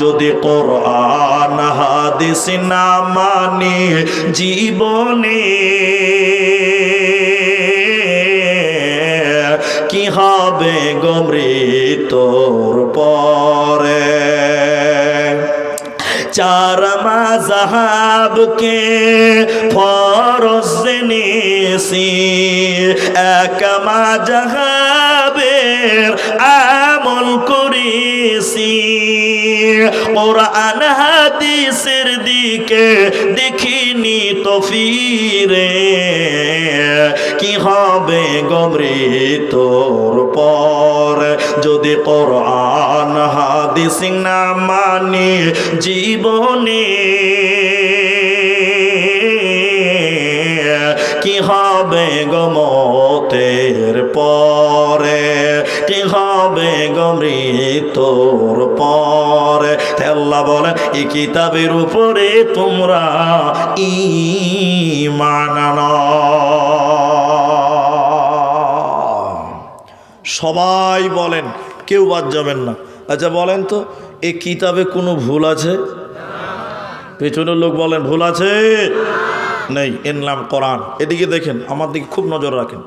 যদি কোরআন, হাদিস না মানি জীবনে, কি হবে গমৃতর পরে? চার মাজাহাবকে ফরজ জেনেছি, এক মাজাহাবের করেছি কোরআন, হাদিসের দিকে দেখিনি তো ফিরে কি হবে গমরে তোর পর? যদি কোরআন, হাদিস না মানি জীবনে, কি হবে গমতের পরে? গমৃতর পরে। আল্লাহ বলে এই কিতাবের উপরে তোমরা ইমান সবাই বলেন, কেউ বাদ যাবেন না। আচ্ছা বলেন তো এই কিতাবে কোনো ভুল আছে? পেছনের লোক বলেন, ভুল আছে? নেই এর নাম কোরআন। এদিকে দেখেন, আমার দিকে খুব নজর রাখেন।